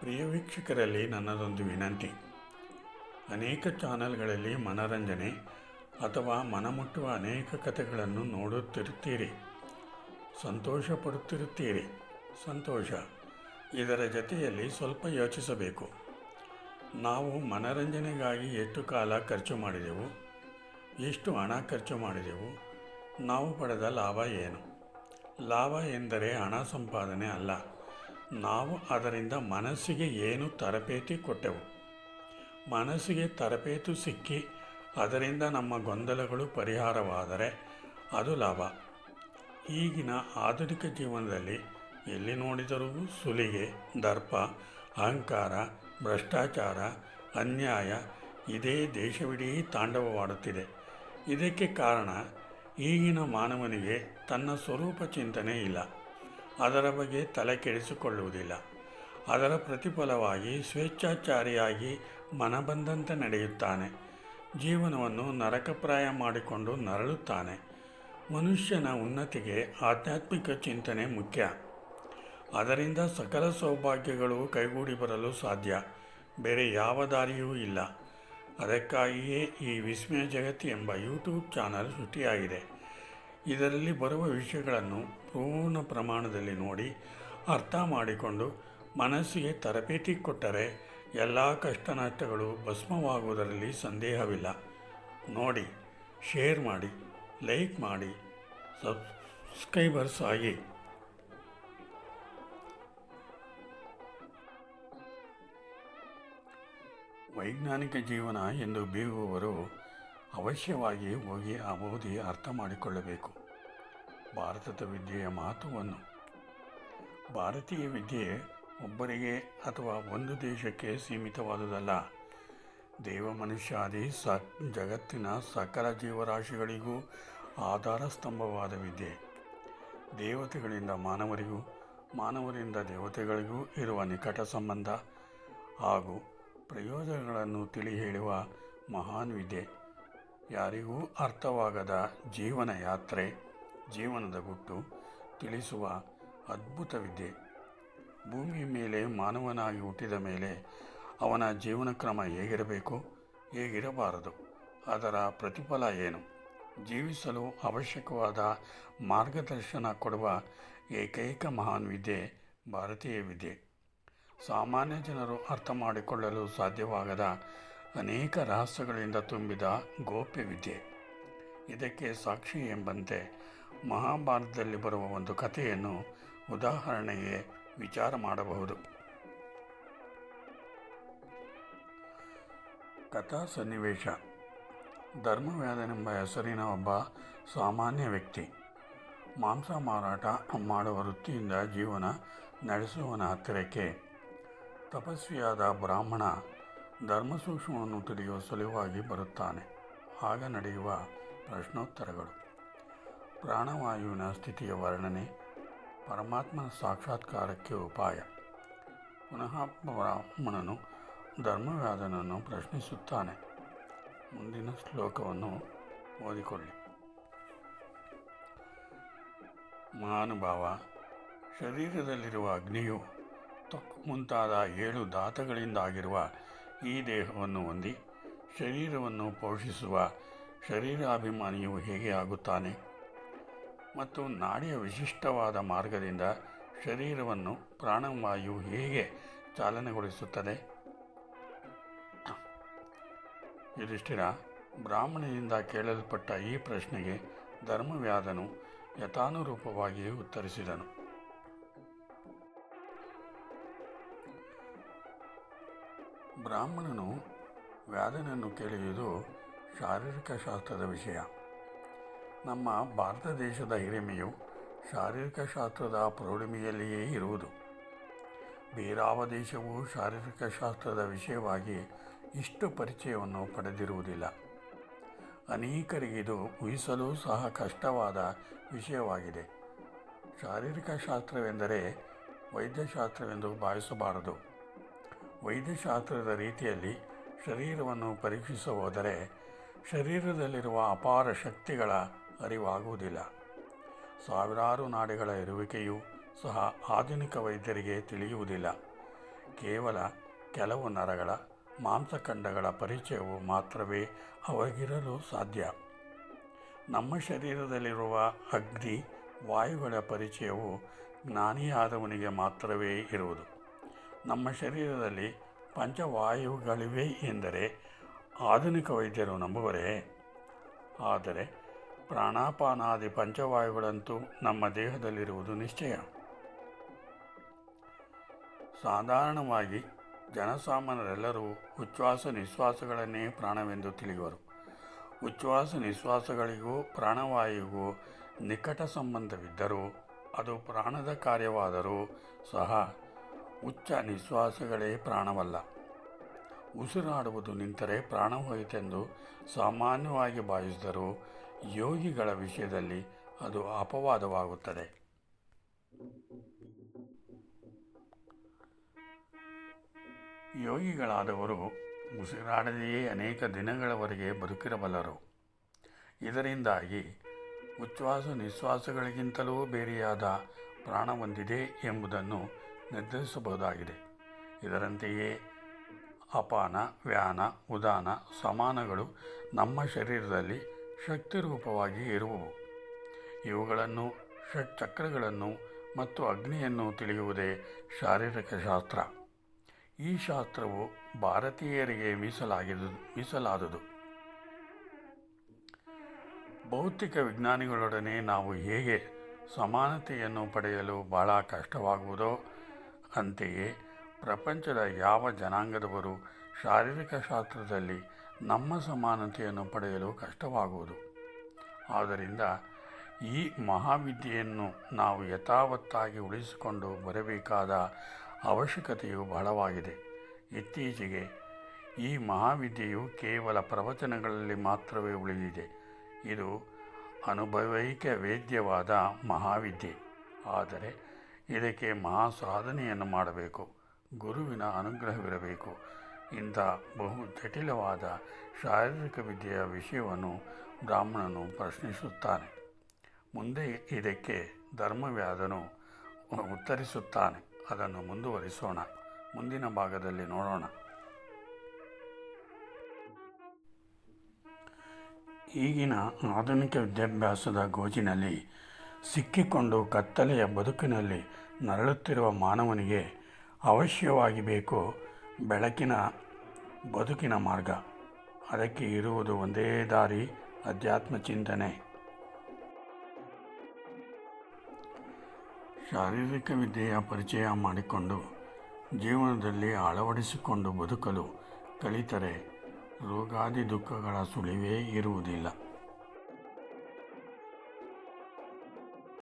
ಪ್ರಿಯ ವೀಕ್ಷಕರಲ್ಲಿ ನನ್ನದೊಂದು ವಿನಂತಿ. ಅನೇಕ ಚಾನಲ್ಗಳಲ್ಲಿ ಮನರಂಜನೆ ಅಥವಾ ಮನಮುಟ್ಟುವ ಅನೇಕ ಕಥೆಗಳನ್ನು ನೋಡುತ್ತಿರುತ್ತೀರಿ. ಸಂತೋಷ ಪಡುತ್ತಿರುತ್ತೀರಿ. ಸಂತೋಷ. ಇದರ ಜೊತೆಯಲ್ಲಿ ಸ್ವಲ್ಪ ಯೋಚಿಸಬೇಕು. ನಾವು ಮನರಂಜನೆಗಾಗಿ ಎಷ್ಟು ಕಾಲ ಖರ್ಚು ಮಾಡಿದೆವು? ಎಷ್ಟು ಹಣ ಖರ್ಚು ಮಾಡಿದೆವು? ನಾವು ಪಡೆದ ಲಾಭ ಏನು? ಲಾಭ ಎಂದರೆ ಹಣ ಸಂಪಾದನೆ ಅಲ್ಲ. ನಾವು ಅದರಿಂದ ಮನಸ್ಸಿಗೆ ಏನು ತರಬೇತಿ ಕೊಟ್ಟೆವು? ಮನಸ್ಸಿಗೆ ತರಬೇತು ಸಿಕ್ಕಿ ಅದರಿಂದ ನಮ್ಮ ಗೊಂದಲಗಳು ಪರಿಹಾರವಾದರೆ ಅದು ಲಾಭ. ಈಗಿನ ಆಧುನಿಕ ಜೀವನದಲ್ಲಿ ಎಲ್ಲಿ ನೋಡಿದರೂ ಸುಲಿಗೆ, ದರ್ಪ, ಅಹಂಕಾರ, ಭ್ರಷ್ಟಾಚಾರ, ಅನ್ಯಾಯ ಇದೇ ದೇಶವಿಡೀ ತಾಂಡವವಾಡುತ್ತಿದೆ. ಇದಕ್ಕೆ ಕಾರಣ ಈಗಿನ ಮಾನವನಿಗೆ ತನ್ನ ಸ್ವರೂಪ ಚಿಂತನೆ ಇಲ್ಲ. ಅದರ ಬಗ್ಗೆ ತಲೆ ಕೆಡಿಸಿಕೊಳ್ಳುವುದಿಲ್ಲ. ಅದರ ಪ್ರತಿಫಲವಾಗಿ ಸ್ವೇಚ್ಛಾಚಾರಿಯಾಗಿ ಮನಬಂದಂತೆ ನಡೆಯುತ್ತಾನೆ. ಜೀವನವನ್ನು ನರಕಪ್ರಾಯ ಮಾಡಿಕೊಂಡು ನರಳುತ್ತಾನೆ. ಮನುಷ್ಯನ ಉನ್ನತಿಗೆ ಆಧ್ಯಾತ್ಮಿಕ ಚಿಂತನೆ ಮುಖ್ಯ. ಅದರಿಂದ ಸಕಲ ಸೌಭಾಗ್ಯಗಳು ಕೈಗೂಡಿ ಬರಲು ಸಾಧ್ಯ. ಬೇರೆ ಯಾವ ದಾರಿಯೂ ಇಲ್ಲ. ಅದಕ್ಕಾಗಿಯೇ ಈ ವಿಸ್ಮಯ ಜಗತ್ತು ಎಂಬ ಯೂಟ್ಯೂಬ್ ಚಾನಲ್ ಸೃಷ್ಟಿಯಾಗಿದೆ ಇದರಲ್ಲಿ ಬರುವ ವಿಷಯಗಳನ್ನು ಪೂರ್ಣ ಪ್ರಮಾಣದಲ್ಲಿ ನೋಡಿ ಅರ್ಥ ಮಾಡಿಕೊಂಡು ಮನಸ್ಸಿಗೆ ತರಬೇತಿ ಕೊಟ್ಟರೆ ಎಲ್ಲ ಕಷ್ಟ ನಷ್ಟಗಳು ಭಸ್ಮವಾಗುವುದರಲ್ಲಿ ಸಂದೇಹವಿಲ್ಲ. ನೋಡಿ, ಶೇರ್ ಮಾಡಿ, ಲೈಕ್ ಮಾಡಿ, ಸಬ್ಸ್ಕ್ರೈಬರ್ಸ್ ಆಗಿ. ವೈಜ್ಞಾನಿಕ ಜೀವನ ಎಂದು ಬೀಗುವವರು ಅವಶ್ಯವಾಗಿ ಹೋಗಿ ಆ ಓದಿ ಅರ್ಥ ಮಾಡಿಕೊಳ್ಳಬೇಕು. ಭಾರತದ ವಿದ್ಯೆಯ ಮಹತ್ವವನ್ನು. ಭಾರತೀಯ ವಿದ್ಯೆ ಒಬ್ಬರಿಗೆ ಅಥವಾ ಒಂದು ದೇಶಕ್ಕೆ ಸೀಮಿತವಾದುದಲ್ಲ. ದೇವ ಮನುಷ್ಯಾದಿ ಸ, ಜಗತ್ತಿನ ಸಕಲ ಜೀವರಾಶಿಗಳಿಗೂ ಆಧಾರ ಸ್ತಂಭವಾದ ವಿದ್ಯೆ. ದೇವತೆಗಳಿಂದ ಮಾನವರಿಗೂ, ಮಾನವರಿಂದ ದೇವತೆಗಳಿಗೂ ಇರುವ ನಿಕಟ ಸಂಬಂಧ ಹಾಗೂ ಪ್ರಯೋಜನಗಳನ್ನು ತಿಳಿ ಹೇಳುವ ಮಹಾನ್ ವಿದ್ಯೆ. ಯಾರಿಗೂ ಅರ್ಥವಾಗದ ಜೀವನ ಯಾತ್ರೆ. ಜೀವನದ ಗುಟ್ಟು ತಿಳಿಸುವ ಅದ್ಭುತ ವಿದ್ಯೆ ಭೂಮಿಯ ಮೇಲೆ ಮಾನವನಾಗಿ ಹುಟ್ಟಿದ ಮೇಲೆ ಅವನ ಜೀವನ ಕ್ರಮ ಹೇಗಿರಬೇಕು? ಹೇಗಿರಬಾರದು? ಅದರ ಪ್ರತಿಫಲ ಏನು? ಜೀವಿಸಲು ಅವಶ್ಯಕವಾದ ಮಾರ್ಗದರ್ಶನ ಕೊಡುವ ಏಕೈಕ ಮಹಾನ್ ವಿದ್ಯೆ ಭಾರತೀಯ ವಿದ್ಯೆ. ಸಾಮಾನ್ಯ ಜನರು ಅರ್ಥ ಮಾಡಿಕೊಳ್ಳಲು ಸಾಧ್ಯವಾಗದ ಅನೇಕ ರಹಸ್ಯಗಳಿಂದ ತುಂಬಿದ ಗೋಪ್ಯ ವಿದ್ಯೆ. ಇದಕ್ಕೆ ಸಾಕ್ಷಿ ಎಂಬಂತೆ ಮಹಾಭಾರತದಲ್ಲಿ ಬರುವ ಒಂದು ಕಥೆಯನ್ನು ಉದಾಹರಣೆಗೆ ವಿಚಾರ ಮಾಡಬಹುದು. ಕಥಾ ಸನ್ನಿವೇಶ. ಧರ್ಮವ್ಯಾಧನೆಂಬ ಹೆಸರಿನ ಒಬ್ಬ ಸಾಮಾನ್ಯ ವ್ಯಕ್ತಿ. ಮಾಂಸ ಮಾರಾಟ ಮಾಡುವ ವೃತ್ತಿಯಿಂದ ಜೀವನ ನಡೆಸುವವನ ಹತ್ತಿರಕ್ಕೆ ತಪಸ್ವಿಯಾದ ಬ್ರಾಹ್ಮಣ ಧರ್ಮಸೂಕ್ಷ್ಮವನ್ನು ತಿಳಿಯುವ ಸಲುವಾಗಿ ಬರುತ್ತಾನೆ. ಆಗ ನಡೆಯುವ ಪ್ರಶ್ನೋತ್ತರಗಳು. ಪ್ರಾಣವಾಯುವಿನ ಸ್ಥಿತಿಯ ವರ್ಣನೆ, ಪರಮಾತ್ಮನ ಸಾಕ್ಷಾತ್ಕಾರಕ್ಕೆ ಉಪಾಯ. ಪುನಃ ಬ್ರಾಹ್ಮಣನು ಧರ್ಮವ್ಯಾಧನನ್ನು ಪ್ರಶ್ನಿಸುತ್ತಾನೆ. ಮುಂದಿನ ಶ್ಲೋಕವನ್ನು ಓದಿಕೊಳ್ಳಿ. ಮಹಾನುಭಾವ, ಶರೀರದಲ್ಲಿರುವ ಅಗ್ನಿಯು ತೊಕ್ಕು ಮುಂತಾದ ಏಳು ದಾತಗಳಿಂದಾಗಿರುವ ಈ ದೇಹವನ್ನು ಹೊಂದಿ ಶರೀರವನ್ನು ಪೋಷಿಸುವ ಶರೀರಾಭಿಮಾನಿಯು ಹೇಗೆ ಆಗುತ್ತಾನೆ? ಮತ್ತು ನಾಡಿಯ ವಿಶಿಷ್ಟವಾದ ಮಾರ್ಗದಿಂದ ಶರೀರವನ್ನು ಪ್ರಾಣವಾಯು ಹೇಗೆ ಚಾಲನೆಗೊಳಿಸುತ್ತದೆ? ಯುಧಿಷ್ಠಿರ, ಬ್ರಾಹ್ಮಣನಿಂದ ಕೇಳಲ್ಪಟ್ಟ ಈ ಪ್ರಶ್ನೆಗೆ ಧರ್ಮವ್ಯಾಧನು ಯಥಾನುರೂಪವಾಗಿ ಉತ್ತರಿಸಿದನು. ಬ್ರಾಹ್ಮಣನು ವ್ಯಾಧನನ್ನು ಕೇಳಿಯುವುದು ಶಾರೀರಿಕ ಶಾಸ್ತ್ರದ ವಿಷಯ. ನಮ್ಮ ಭಾರತ ದೇಶದ ಹಿರಿಮೆಯು ಶಾರೀರಿಕ ಶಾಸ್ತ್ರದ ಪ್ರೌಢಿಮೆಯಲ್ಲಿಯೇ ಇರುವುದು. ಬೇರಾವ ದೇಶವು ಶಾರೀರಿಕ ಶಾಸ್ತ್ರದ ವಿಷಯವಾಗಿ ಇಷ್ಟು ಪರಿಚಯವನ್ನು ಪಡೆದಿರುವುದಿಲ್ಲ. ಅನೇಕರಿಗೆ ಇದು ಊಹಿಸಲು ಸಹ ಕಷ್ಟವಾದ ವಿಷಯವಾಗಿದೆ. ಶಾರೀರಿಕ ಶಾಸ್ತ್ರವೆಂದರೆ ವೈದ್ಯಶಾಸ್ತ್ರವೆಂದು ಭಾವಿಸಬಾರದು. ವೈದ್ಯಶಾಸ್ತ್ರದ ರೀತಿಯಲ್ಲಿ ಶರೀರವನ್ನು ಪರೀಕ್ಷಿಸ ಹೋದರೆ ಶರೀರದಲ್ಲಿರುವ ಅಪಾರ ಶಕ್ತಿಗಳ ಅರಿವಾಗುವುದಿಲ್ಲ. ಸಾವಿರಾರು ನಾಡಿಗಳ ಇರುವಿಕೆಯೂ ಸಹ ಆಧುನಿಕ ವೈದ್ಯರಿಗೆ ತಿಳಿಯುವುದಿಲ್ಲ. ಕೇವಲ ಕೆಲವು ನರಗಳ ಮಾಂಸಖಂಡಗಳ ಪರಿಚಯವು ಮಾತ್ರವೇ ಅವರಿಗಿರಲು ಸಾಧ್ಯ. ನಮ್ಮ ಶರೀರದಲ್ಲಿರುವ ಅಗ್ನಿ, ವಾಯುಗಳ ಪರಿಚಯವು ಜ್ಞಾನಿಯಾದವನಿಗೆ ಮಾತ್ರವೇ ಇರುವುದು. ನಮ್ಮ ಶರೀರದಲ್ಲಿ ಪಂಚವಾಯುಗಳಿವೆ ಎಂದರೆ ಆಧುನಿಕ ವೈದ್ಯರು ನಂಬುವರೇ? ಆದರೆ ಪ್ರಾಣಾಪಾನಾದಿ ಪಂಚವಾಯುಗಳಂತೂ ನಮ್ಮ ದೇಹದಲ್ಲಿರುವುದು ನಿಶ್ಚಯ. ಸಾಧಾರಣವಾಗಿ ಜನಸಾಮಾನ್ಯರೆಲ್ಲರೂ ಉಚ್ಛ್ವಾಸ ನಿಶ್ವಾಸಗಳನ್ನೇ ಪ್ರಾಣವೆಂದು ತಿಳಿಯುವರು. ಉಚ್ಛ್ವಾಸ ನಿಶ್ವಾಸಗಳಿಗೂ ಪ್ರಾಣವಾಯುವಿಗೂ ನಿಕಟ ಸಂಬಂಧವಿದ್ದರೂ ಅದು ಪ್ರಾಣದ ಕಾರ್ಯವಾದರೂ ಸಹ ಉಚ್ಚ ನಿಶ್ವಾಸಗಳೇ ಪ್ರಾಣವಲ್ಲ. ಉಸಿರಾಡುವುದು ನಿಂತರೆ ಪ್ರಾಣ ಹೋಯಿತೆಂದು ಸಾಮಾನ್ಯವಾಗಿ ಭಾವಿಸಿದರೂ ಯೋಗಿಗಳ ವಿಷಯದಲ್ಲಿ ಅದು ಅಪವಾದವಾಗುತ್ತದೆ. ಯೋಗಿಗಳಾದವರು ಉಸಿರಾಡದೆಯೇ ಅನೇಕ ದಿನಗಳವರೆಗೆ ಬದುಕಿರಬಲ್ಲರು. ಇದರಿಂದಾಗಿ ಉಚ್ಛ್ವಾಸ ನಿಶ್ವಾಸಗಳಿಗಿಂತಲೂ ಬೇರೆಯಾದ ಪ್ರಾಣ ಹೊಂದಿದೆ ಎಂಬುದನ್ನು ನಿರ್ಧರಿಸಬಹುದಾಗಿದೆ. ಇದರಂತೆಯೇ ಅಪಾನ, ವ್ಯಾನ, ಉದಾನ, ಸಮಾನಗಳು ನಮ್ಮ ಶರೀರದಲ್ಲಿ ಶಕ್ತಿ ರೂಪವಾಗಿ ಇರುವವು ಇವುಗಳನ್ನು ಷಟ್ಚಕ್ರಗಳನ್ನು ಮತ್ತು ಅಗ್ನಿಯನ್ನು ತಿಳಿಯುವುದೇ ಶಾರೀರಿಕ ಶಾಸ್ತ್ರ. ಈ ಶಾಸ್ತ್ರವು ಭಾರತೀಯರಿಗೆ ಮೀಸಲಾಗಿದ್ದು ಮೀಸಲಾದುದು. ಭೌತಿಕ ವಿಜ್ಞಾನಿಗಳೊಡನೆ ನಾವು ಹೇಗೆ ಸಮಾನತೆಯನ್ನು ಪಡೆಯಲು ಬಹಳ ಕಷ್ಟವಾಗುವುದೋ, ಅಂತೆಯೇ ಪ್ರಪಂಚದ ಯಾವ ಜನಾಂಗದವರು ಶಾರೀರಿಕ ಶಾಸ್ತ್ರದಲ್ಲಿ ನಮ್ಮ ಸಮಾನತೆಯನ್ನು ಪಡೆಯಲು ಕಷ್ಟವಾಗುವುದು. ಆದ್ದರಿಂದ ಈ ಮಹಾವಿದ್ಯೆಯನ್ನು ನಾವು ಯಥಾವತ್ತಾಗಿ ಉಳಿಸಿಕೊಂಡು ಬರಬೇಕಾದ ಅವಶ್ಯಕತೆಯು ಬಹಳವಾಗಿದೆ. ಇತ್ತೀಚೆಗೆ ಈ ಮಹಾವಿದ್ಯೆಯು ಕೇವಲ ಪ್ರವಚನಗಳಲ್ಲಿ ಮಾತ್ರವೇ ಉಳಿದಿದೆ. ಇದು ಅನುಭವೈಕ ವೇದ್ಯವಾದ ಮಹಾವಿದ್ಯೆ. ಆದರೆ ಇದಕ್ಕೆ ಮಹಾ ಸಾಧನೆಯನ್ನು ಮಾಡಬೇಕು. ಗುರುವಿನ ಅನುಗ್ರಹವಿರಬೇಕು. ಇಂಥ ಬಹು ಜಟಿಲವಾದ ಶಾರೀರಿಕ ವಿದ್ಯೆಯ ವಿಷಯವನ್ನು ಬ್ರಾಹ್ಮಣನು ಪ್ರಶ್ನಿಸುತ್ತಾನೆ. ಮುಂದೆ ಇದಕ್ಕೆ ಧರ್ಮವ್ಯಾದನು ಉತ್ತರಿಸುತ್ತಾನೆ. ಅದನ್ನು ಮುಂದುವರಿಸೋಣ. ಮುಂದಿನ ಭಾಗದಲ್ಲಿ ನೋಡೋಣ. ಈಗಿನ ಆಧುನಿಕ ವಿದ್ಯಾಭ್ಯಾಸದ ಗೋಜಿನಲ್ಲಿ ಸಿಕ್ಕಿಕೊಂಡು ಕತ್ತಲೆಯ ಬದುಕಿನಲ್ಲಿ ನರಳುತ್ತಿರುವ ಮಾನವನಿಗೆ ಅವಶ್ಯವಾಗಿ ಬೇಕು ಬೆಳಕಿನ ಬದುಕಿನ ಮಾರ್ಗ. ಅದಕ್ಕೆ ಇರುವುದು ಒಂದೇ ದಾರಿ, ಅಧ್ಯಾತ್ಮ ಚಿಂತನೆ. ಶಾರೀರಿಕ ವಿದ್ಯೆಯ ಪರಿಚಯ ಮಾಡಿಕೊಂಡು, ಜೀವನದಲ್ಲಿ ಅಳವಡಿಸಿಕೊಂಡು ಬದುಕಲು ಕಲಿತರೆ ರೋಗಾದಿ ದುಃಖಗಳ ಸುಳಿವೇ ಇರುವುದಿಲ್ಲ.